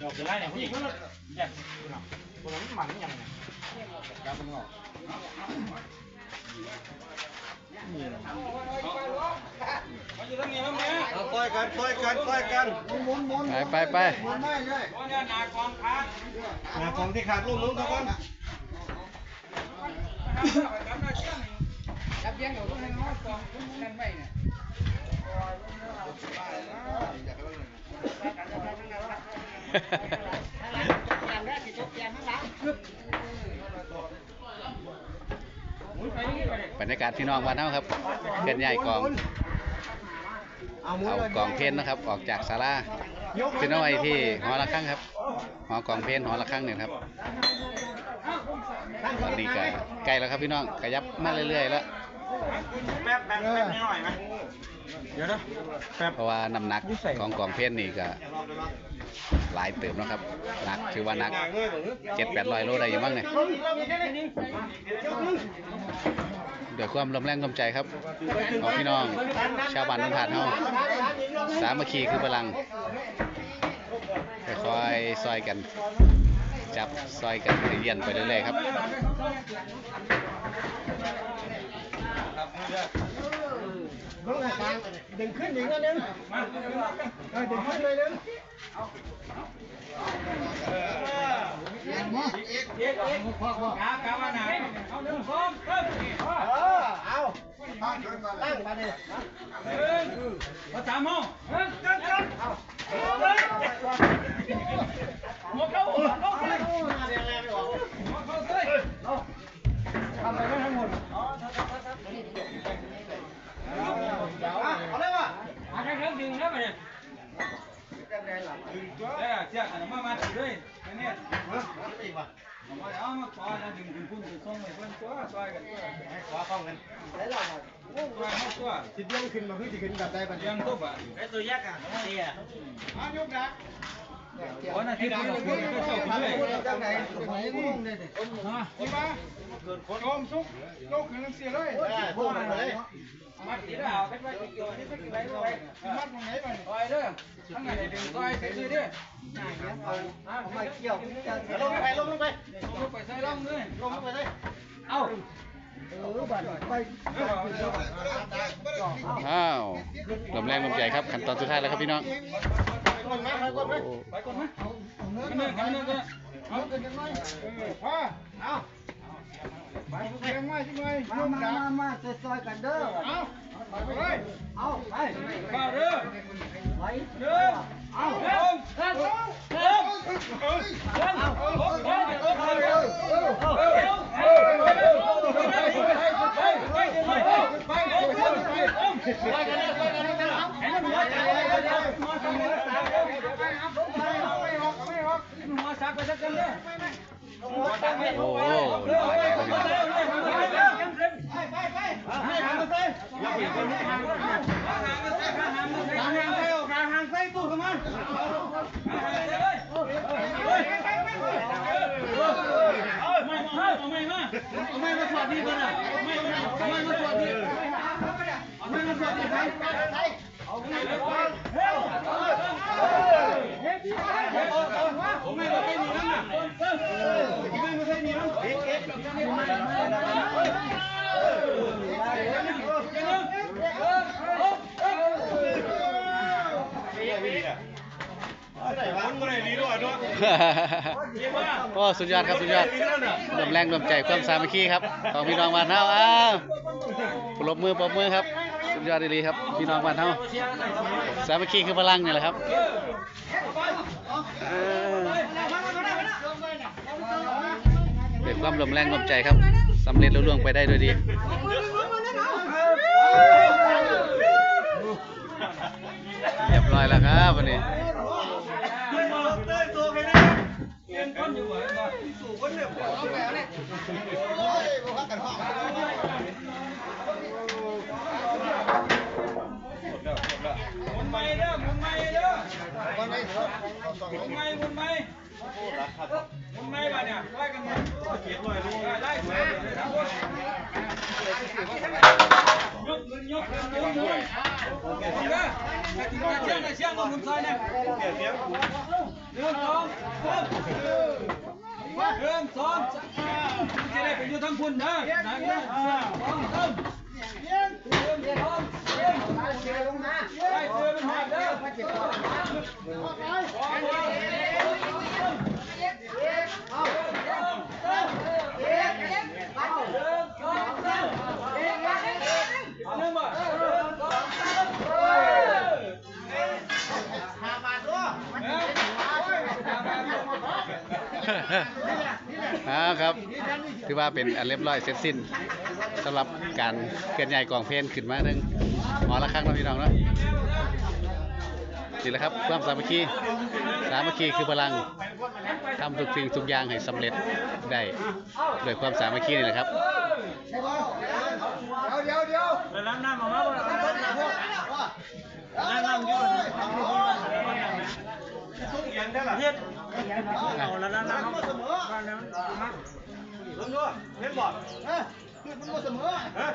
ดอกจะไล่เนี่ยผู้หญิงก็แยกคนนั้นมันยังไงการมันงอกมาอยู่ตรงนี้มั้งเนี่ยเอาต่อยกันต่อยกันต่อยกันไปไปไปวันนี้นากองค้างหาของที่ขาดลูกมึงทุกคนรับเลี้ยงเขาต้องให้น้อยกองนั่นไว้เนี่ย บรรยากาศพี่น้องบ้านเฮาครับเคลื่อนย้ายกอง เอามือเอาเลยกองเพนนะครับ ออกจากศาลาขึ้นเอาไว้ที่หอระฆังครับ หอกองเพนหอระฆังเนี่ยครับตอนนี้ก็ใกล้แล้วครับพี่น้องขยับมาเรื่อยๆแล้ว แป๊บแป๊บแป๊บนิดหน่อยไหมเดี๋ยวนะแป๊บเพราะว่าน้ำหนักของกองเพนนี่ก็หลายเติมแล้วครับหนักถือว่าหนักเจ็ดแปดร้อยโลได้อยู่บ้างเนี่ยด้วยความลมแรงลมใจครับของพี่น้อง ชาวบ้านนนทานเฮาสามัคคีคือพลังค่อยๆซอยกัน จับซอยกันเรียนไปเรื่อยๆครับ มึงหาทาง ดึงขึ้นอีกนิดนึงเออดึงขึ้นเลยนึงกากาวันไหนเอาหนึ่งสองเริ่มเออเอาตั้งมาดิมาสามห้องเฮ้ย ด้วยเนี่ยเอามาขอนะดึงดึงพุ่นดึงส่งไปเพิ่นตัวซอยกันตัวขวาป้องกันตัวให้ตัวสิเลี้ยงขึ้นมาคือสิขึ้นแบบใดบัดยังทุบอะไอ้ตัวยักษ์อะเสียอะยกนะ วันอาทิตย์นี้เราคุยกันก็ชอบกินเลยจังไหนผมยังงงเลยฮะนี่มาโอมซุกโยกขึ้นเสียเลยพูดเลยมาตีดาวกันไปเกี่ยวนี่ไปกี่ไรไปมัดตรงไหนไปซอยเด้อทั้งไหนดึงซอยซื้อเด้อมาเกี่ยวลงไปลงไปลงไปใส่ลงด้วยลงไปเลยเอ้าอ้าวลมแรงลมใจครับขั้นตอนสุดท้ายแล้วครับพี่น้อง คนมาใครคนมาไปก่อนไหมกันหนึ่งกันหนึ่งก็เอาเกินยังไงพอเอาไปเลี้ยงไว้ที่ไงยกดักมาซอยกันเด้อเอาไปเลยเอาไปข้าวเด้อไปเด้อเอาเริ่มเริ่มเริ่มเริ่มเริ่มเริ่มเริ่ม หัวซักไปสักกันเลยหัวซักไปโอ้โโอ้สุดยอดครับสุดยอดลมแรงลมใจความสามัคคีครับของพี่น้องบ้านเฮาอ้าวปรบมือปรบมือครับ สุดยอดดีครับพี่น้องบ้านเฮาสามัคคีคือพลังนี่แหละครับเกิดความลมแรงลมใจครับสำเร็จลุล่วงไปได้ด้วยดีเรียบร้อยแล้วครับวันนี้ มุนไม่เด้อมุนไม่เด้อมุนไม่มุนไม่มุนไม่มาเนี่ยไล่กันมาเขียนหน่อยลูกไล่สวยทั้งหมดยกเงินยกเงินยก อยู่ทั้งคุณนะหนึ่งสองสามหนึ่งสองสามไปเจอเป็นหอดเด้อเอาหนึ่งบ่หนึ่งสองสามเฮ้ยห้าบาทด้วยเฮ้ยห้าบาทด้ว ยอ่าครับ ถือว่าเป็นอันเรียบร้อยเสร็จสิ้นสำหรับการเคลื่อนย้ายกองเพลนขึ้นมาหนึ่งหมอละครั้งนะพี่น้องเนาะนี่แหละครับความสามัคคีสามัคคีคือพลังทำทุกสิ่งทุกอย่างให้สำเร็จได้ด้วยความสามัคคีนี่แหละครับเดี๋ยวเดี๋ยวแล้วน้ำน้ำออกมาบ่ล่ะน้ำน้ำอยู่ทุกอย่างได้ล่ะเฮ็ด เอาแล้วน้ำน้ำบ้านนั้นมาลงด้วยเฮ็ดบ่เฮ้ยคือมันมเสมอฮะ